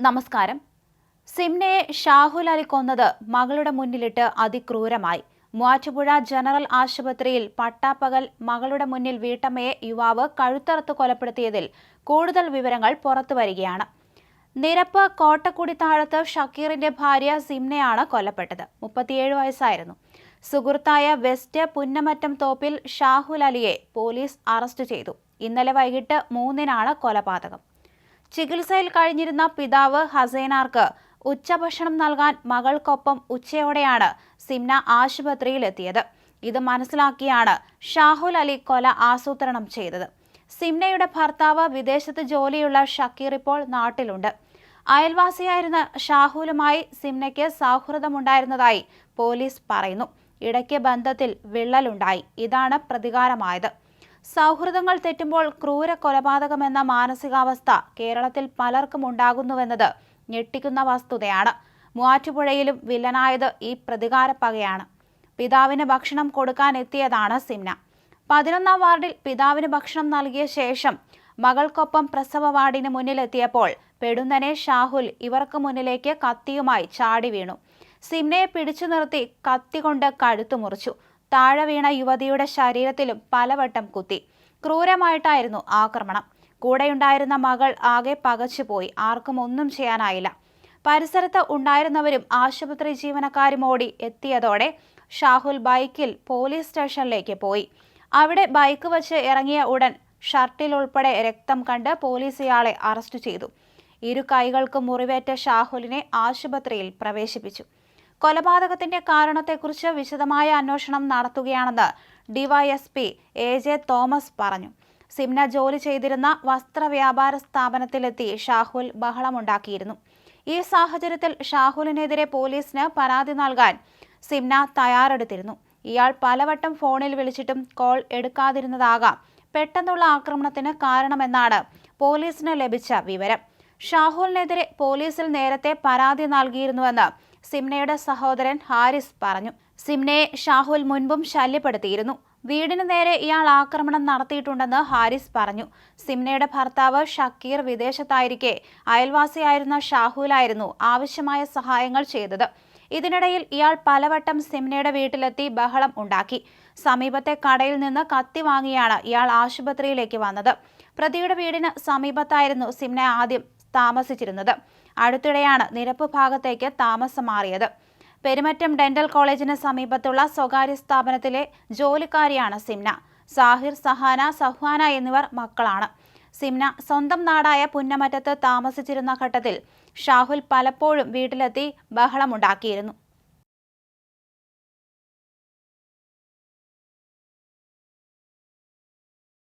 നമസ്കാരം. സിംനയെ ഷാഹുൽ അലി കൊന്നത് മകളുടെ മുന്നിലിട്ട് അതിക്രൂരമായി. മൂവാറ്റുപുഴ ജനറൽ ആശുപത്രിയിൽ പട്ടാപ്പകൽ മകളുടെ മുന്നിൽ വീട്ടമ്മയെ യുവാവ് കഴുത്തറുത്ത് കൊലപ്പെടുത്തിയതിൽ കൂടുതൽ വിവരങ്ങൾ പുറത്തുവരികയാണ് നിരപ്പ് കോട്ടക്കുടി താഴത്ത് ഷക്കീറിന്റെ ഭാര്യ സിംനയാണ് കൊല്ലപ്പെട്ടത്. മുപ്പത്തിയേഴ് വയസ്സായിരുന്നു. സുഹൃത്തായ വെസ്റ്റ് പുന്നമറ്റം തോപ്പിൽ ഷാഹുൽ അലിയെ പോലീസ് അറസ്റ്റ് ചെയ്തു. ഇന്നലെ വൈകിട്ട് മൂന്നിനാണ് കൊലപാതകം. ചികിത്സയിൽ കഴിഞ്ഞിരുന്ന പിതാവ് ഹസേനാർക്ക് ഉച്ചഭക്ഷണം നൽകാൻ മകൾക്കൊപ്പം ഉച്ചയോടെയാണ് സിംന ആശുപത്രിയിലെത്തിയത്. ഇത് മനസ്സിലാക്കിയാണ് ഷാഹുൽ അലി കൊല ആസൂത്രണം ചെയ്തത്. സിംനയുടെ ഭർത്താവ് വിദേശത്ത് ജോലിയുള്ള ഷക്കീർ ഇപ്പോൾ നാട്ടിലുണ്ട്. അയൽവാസിയായിരുന്ന ഷാഹുലുമായി സിംനയ്ക്ക് സൗഹൃദമുണ്ടായിരുന്നതായി പോലീസ് പറയുന്നു. ഇടയ്ക്ക് ബന്ധത്തിൽ വിള്ളലുണ്ടായി. ഇതാണ് പ്രതികാരമായത്. സൗഹൃദങ്ങൾ തെറ്റുമ്പോൾ ക്രൂര കൊലപാതകമെന്ന മാനസികാവസ്ഥ കേരളത്തിൽ പലർക്കും ഉണ്ടാകുന്നുവെന്നത് ഞെട്ടിക്കുന്ന വസ്തുതയാണ്. മൂവാറ്റുപുഴയിലും വില്ലനായത് ഈ പ്രതികാര പകയാണ്. പിതാവിന് ഭക്ഷണം കൊടുക്കാൻ എത്തിയതാണ് സിംന. പതിനൊന്നാം വാർഡിൽ പിതാവിന് ഭക്ഷണം നൽകിയ ശേഷം മകൾക്കൊപ്പം പ്രസവ വാർഡിന് മുന്നിലെത്തിയപ്പോൾ പെടുന്നനെ ഷാഹുൽ ഇവർക്ക് മുന്നിലേക്ക് കത്തിയുമായി ചാടി വീണു. സിംനയെ പിടിച്ചു നിർത്തി കത്തി കൊണ്ട് കഴുത്തു മുറിച്ചു. താഴെ വീണ യുവതിയുടെ ശരീരത്തിലും പലവട്ടം കുത്തി. ക്രൂരമായിട്ടായിരുന്നു ആക്രമണം. കൂടെയുണ്ടായിരുന്ന മകൾ ആകെ പകച്ചുപോയി. ആർക്കും ഒന്നും ചെയ്യാനായില്ല. പരിസരത്ത് ഉണ്ടായിരുന്നവരും ആശുപത്രി ജീവനക്കാരും ഓടി എത്തിയതോടെ ഷാഹുൽ ബൈക്കിൽ പോലീസ് സ്റ്റേഷനിലേക്ക് പോയി. അവിടെ ബൈക്ക് വച്ച് ഇറങ്ങിയ ഉടൻ ഷർട്ടിൽ ഉൾപ്പെടെ രക്തം കണ്ട് പോലീസ് ഇയാളെ അറസ്റ്റ് ചെയ്തു. ഇരു കൈകൾക്കും മുറിവേറ്റ ഷാഹുലിനെ ആശുപത്രിയിൽ പ്രവേശിപ്പിച്ചു. കൊലപാതകത്തിന്റെ കാരണത്തെക്കുറിച്ച് വിശദമായ അന്വേഷണം നടത്തുകയാണെന്ന് ഡിവൈഎസ്പി എ ജെ തോമസ് പറഞ്ഞു. സിംന ജോലി ചെയ്തിരുന്ന വസ്ത്ര വ്യാപാര സ്ഥാപനത്തിലെത്തി ഷാഹുൽ ബഹളമുണ്ടാക്കിയിരുന്നു. ഈ സാഹചര്യത്തിൽ ഷാഹുലിനെതിരെ പോലീസിന് പരാതി നൽകാൻ സിംന തയ്യാറെടുത്തിരുന്നു. ഇയാൾ പലവട്ടം ഫോണിൽ വിളിച്ചിട്ടും കോൾ എടുക്കാതിരുന്നതാകാം പെട്ടെന്നുള്ള ആക്രമണത്തിന് കാരണമെന്നാണ് പോലീസിന് ലഭിച്ച വിവരം. ഷാഹുലിനെതിരെ പോലീസിൽ നേരത്തെ പരാതി നൽകിയിരുന്നുവെന്ന് സിംനയുടെ സഹോദരൻ ഹാരിസ് പറഞ്ഞു. സിംനയെ ഷാഹുൽ മുൻപും ശല്യപ്പെടുത്തിയിരുന്നു. വീടിന് നേരെ ഇയാൾ ആക്രമണം നടത്തിയിട്ടുണ്ടെന്ന് ഹാരിസ് പറഞ്ഞു. സിംനയുടെ ഭർത്താവ് ഷക്കീർ വിദേശത്തായിരിക്കെ അയൽവാസിയായിരുന്ന ഷാഹുലായിരുന്നു ആവശ്യമായ സഹായങ്ങൾ ചെയ്തത്. ഇതിനിടയിൽ ഇയാൾ പലവട്ടം സിംനയുടെ വീട്ടിലെത്തി ബഹളം ഉണ്ടാക്കി. സമീപത്തെ കടയിൽ നിന്ന് കത്തി വാങ്ങിയാണ് ഇയാൾ ആശുപത്രിയിലേക്ക് വന്നത്. പ്രതിയുടെ വീടിന് സമീപത്തായിരുന്നു സിംന ആദ്യം താമസിച്ചിരുന്നത്. അടുത്തിടെയാണ് നിരപ്പ് ഭാഗത്തേക്ക് താമസം മാറിയത് പെരുമറ്റം ഡെന്റൽ കോളേജിന് സമീപത്തുള്ള സ്വകാര്യ സ്ഥാപനത്തിലെ ജോലിക്കാരിയാണ് സിംന. സാഹിർ സഹാന സഹ്വാന എന്നിവർ മക്കളാണ്. സിംന സ്വന്തം നാടായ പുന്നമറ്റത്ത് താമസിച്ചിരുന്ന ഘട്ടത്തിൽ ഷാഹുൽ പലപ്പോഴും വീട്ടിലെത്തി ബഹളമുണ്ടാക്കിയിരുന്നു.